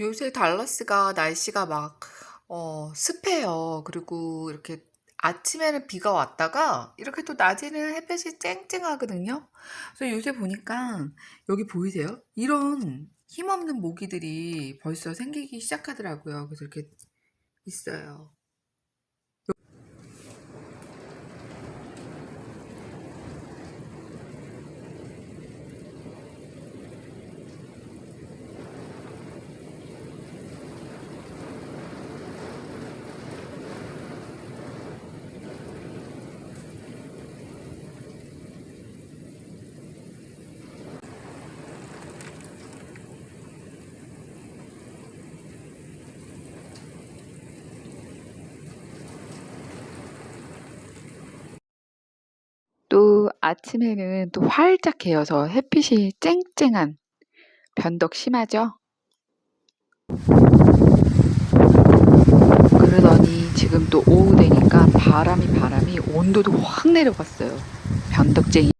요새 달라스가 날씨가 막 어 습해요. 그리고 이렇게 아침에는 비가 왔다가 이렇게 또 낮에는 햇볕이 쨍쨍하거든요. 그래서 요새 보니까 여기 보이세요? 이런 힘없는 모기들이 벌써 생기기 시작하더라고요. 그래서 이렇게 있어요. 또 아침에는 또 활짝 개어서 햇빛이 쨍쨍한 변덕 심하죠? 그러더니 지금 또 오후 되니까 바람이 바람이 온도도 확 내려갔어요. 변덕쟁이.